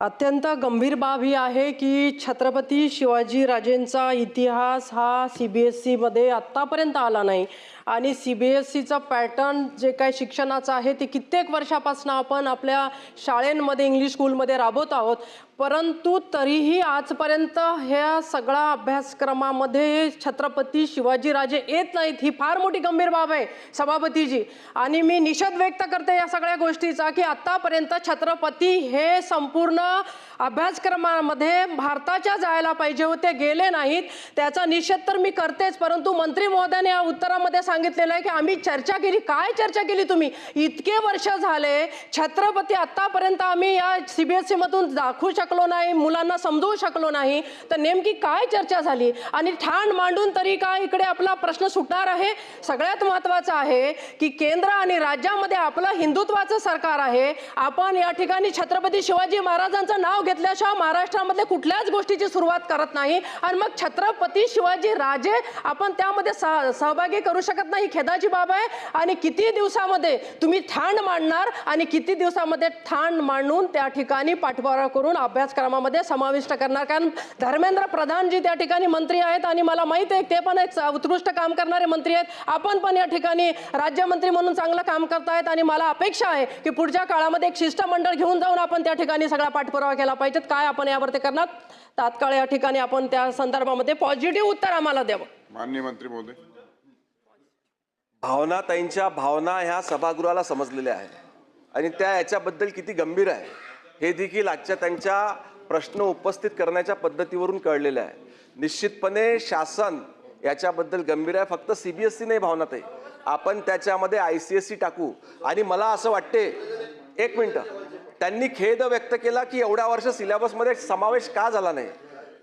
अत्यंत गंभीर बाब ही आहे की छत्रपती शिवाजी राजेंचा इतिहास हा सी बी एस सीमध्ये आत्तापर्यंत आला नाही. आणि सी बी एस सीचं पॅटर्न जे काय शिक्षणाचं आहे ते कित्येक वर्षापासून आपण आपल्या शाळेंमध्ये इंग्लिश स्कूलमध्ये राबवत आहोत. परंतु तरीही आजपर्यंत ह्या सगळ्या अभ्यासक्रमामध्ये छत्रपती शिवाजीराजे येत नाहीत. ही फार मोठी गंभीर बाब आहे सभापतीजी. आणि मी निषेध व्यक्त करते या सगळ्या गोष्टीचा की आत्तापर्यंत छत्रपती हे संपूर्ण अभ्यासक्रमामध्ये भारताच्या जायला पाहिजे होते गेले नाहीत. त्याचा निषेध तर मी करतेच परंतु मंत्री महोदयाने या उत्तरामध्ये सांगितलेलं आहे की आम्ही चर्चा केली. काय चर्चा केली तुम्ही? इतके वर्ष झाले छत्रपती आत्तापर्यंत आम्ही या सी बी एस सीमधून दाखवू शकलो नाही मुलांना समजवू शकलो नाही. तर नेमकी काय चर्चा झाली? आणि ठाण मांडून तरी काय इकडे आपला प्रश्न सुटणार आहे? सगळ्यात महत्त्वाचं आहे की केंद्र आणि राज्यामध्ये आपलं हिंदुत्वाचं सरकार आहे. आपण या ठिकाणी छत्रपती शिवाजी महाराजांचं नाव घेतल्याशिवाय महाराष्ट्रामधल्या कुठल्याच गोष्टीची सुरुवात करत नाही. आणि मग छत्रपती शिवाजी राजे आपण त्यामध्ये सह सहभागी करू शकत नाही खेदाची बाब आहे. आणि किती दिवसामध्ये तुम्ही ठाण मांडणार आणि किती दिवसामध्ये ठाण मांडून त्या ठिकाणी पाठपुरावा करून अभ्यासक्रमामध्ये समाविष्ट करणार? कारण धर्मेंद्र प्रधानजी त्या ठिकाणी मंत्री आहेत आणि मला माहीत आहे ते पण एक उत्कृष्ट काम करणारे मंत्री आहेत. आपण पण या ठिकाणी राज्यमंत्री म्हणून चांगलं काम करतायत आणि मला अपेक्षा आहे की पुढच्या काळामध्ये एक शिष्टमंडळ घेऊन जाऊन आपण त्या ठिकाणी सगळा पाठपुरावा केला पाहिजेत. काय आपण यावरती करणार? तात्काळ या ठिकाणी आपण त्या संदर्भामध्ये पॉझिटिव्ह उत्तर आम्हाला द्यावं. माननीय मंत्री महोदय. भावनाताईंच्या भावना ह्या सभागृहाला समजलेल्या आहे आणि त्या याच्याबद्दल किती गंभीर आहे हे देखील आजच्या त्यांच्या प्रश्न उपस्थित करण्याच्या पद्धतीवरून कळलेलं आहे. निश्चितपणे शासन याच्याबद्दल गंभीर आहे फक्त सी बी एस सी नाही भावनाताई आपण त्याच्यामध्ये आय सी एस सी टाकू. आणि मला असं वाटते एक मिनटं. त्यांनी खेद व्यक्त केला की एवढ्या वर्ष सिलेबसमध्ये समावेश का झाला नाही?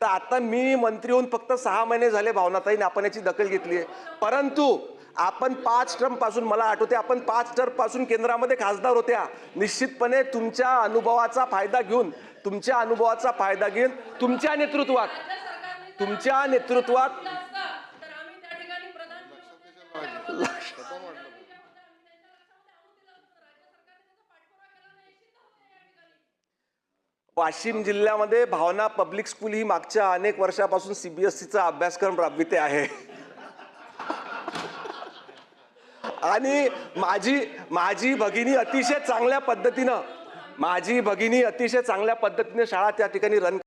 तर आता मी मंत्री होऊन फक्त सहा महिने झाले भावनाताईने आपण याची दखल घेतली आहे. परंतु आपण पाच टर्मपासून मला आठवते आपण पाच टर्मपासून केंद्रामध्ये खासदार होत्या. निश्चितपणे तुमच्या अनुभवाचा फायदा घेऊन तुमच्या अनुभवाचा फायदा घेऊन तुमच्या नेतृत्वात तुमच्या नेतृत्वात वाशिम जिल्ह्यामध्ये भावना पब्लिक स्कूल ही मागच्या अनेक वर्षापासून सीबीएसईचा अभ्यासक्रम राबविते आहे. आणि माझी माझी भगिनी अतिशय चांगल्या पद्धतीनं माझी भगिनी अतिशय चांगल्या पद्धतीने शाळा त्या ठिकाणी रन